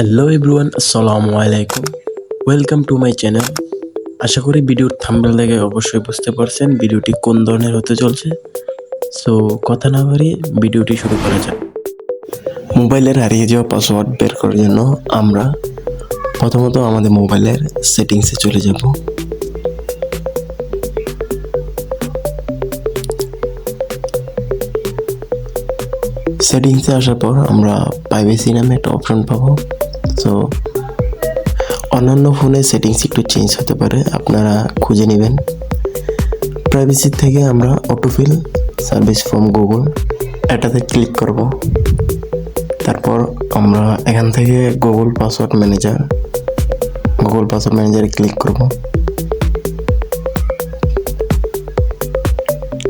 Hello everyone আসসালামু আলাইকুম welcome to my channel আশা করি ভিডিওর থাম্বেল দেখে অবশ্যই বুঝতে পারছেন ভিডিওটি কোন ধরনের হতে চলছে। সো কথা না বাড়িয়ে ভিডিওটি শুরু করা যাক। মোবাইলের হারিয়ে যাওয়া পাসওয়ার্ড বের করার জন্য আমরা প্রথমত আমাদের মোবাইলের সেটিংসে চলে যাব। সেটিংসে আসার পর আমরা প্রাইভেসি নামে একটা অপশন পাবো। তো অন্যান্য ফোনে সেটিংস একটু চেঞ্জ হতে পারে, আপনারা খুঁজে নেবেন। প্রাইভেসি থেকে আমরা অটোফিল সার্ভিস ফ্রম গুগল এটাতে ক্লিক করব। তারপর আমরা এখান থেকে Google password manager Google password ম্যানেজারে click করব।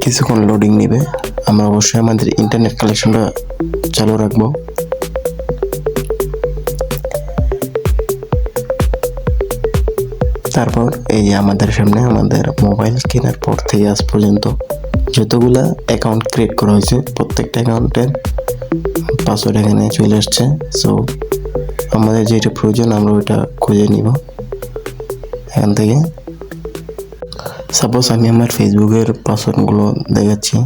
কিছুক্ষণ লোডিং নেবে। আমরা অবশ্যই আমাদের ইন্টারনেট কালেকশনটা চালু রাখব। তারপর এই যে আমাদের সামনে আমাদের মোবাইল কেনার পর থেকে আজ পর্যন্ত যতগুলা অ্যাকাউন্ট ক্রিয়েট করা হয়েছে, প্রত্যেকটা অ্যাকাউন্টের পাসওয়ার্ড এখানে চলে আসছে। সো আমাদের যেটা প্রয়োজন, আমরা ওইটা খুঁজে নিব এখান থেকে। সাপোজ আমি আমার ফেসবুকের পাসওয়ার্ডগুলো দেখাচ্ছি।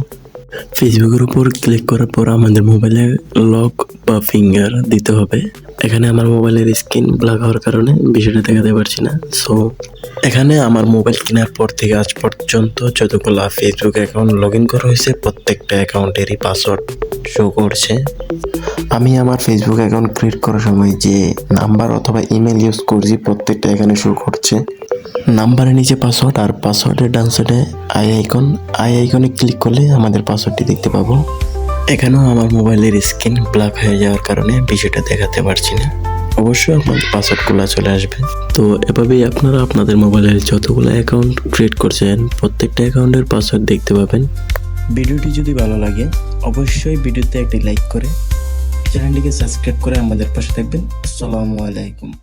ফেসবুকের উপর ক্লিক করার পর আমাদের মোবাইলে লক বা ফিঙ্গার দিতে হবে। এখানে আমার মোবাইলের স্ক্রিন ব্ল্যাক হওয়ার কারণে বিষয়টা দেখাতে পারছি না। সো এখানে আমার মোবাইল কেনার পর থেকে আজ পর্যন্ত যতগুলো ফেসবুক অ্যাকাউন্ট লগ ইন করা হয়েছে, প্রত্যেকটা অ্যাকাউন্টেরই পাসওয়ার্ড শো করছে। আমি আমার ফেসবুক অ্যাকাউন্ট ক্রিয়েট করার সময় যে নাম্বার অথবা ইমেল ইউজ করছি, প্রত্যেকটা এখানে শো করছে। নাম্বারের নিচে পাসওয়ার্ড আর পাসওয়ার্ডের ডান সাইডে আই আইকন আই আইকনে ক্লিক করলে আমাদের পাসওয়ার্ডটি দেখতে পাবো। এখানেও আমার মোবাইলের স্ক্রিন ব্ল্যাক হয়ে যাওয়ার কারণে বিষয়টা দেখাতে পারছি না। অবশ্যই আপনাদের পাসওয়ার্ডগুলো চলে আসবে। তো এভাবেই আপনারা আপনাদের মোবাইলের যতগুলো অ্যাকাউন্ট ক্রিয়েট করছেন, প্রত্যেকটা অ্যাকাউন্টের পাসওয়ার্ড দেখতে পাবেন। ভিডিওটি যদি ভালো লাগে, অবশ্যই ভিডিওতে একটি লাইক করে চ্যানেলটিকে সাবস্ক্রাইব করে আমাদের পাশে থাকবেন। আসসালামু আলাইকুম।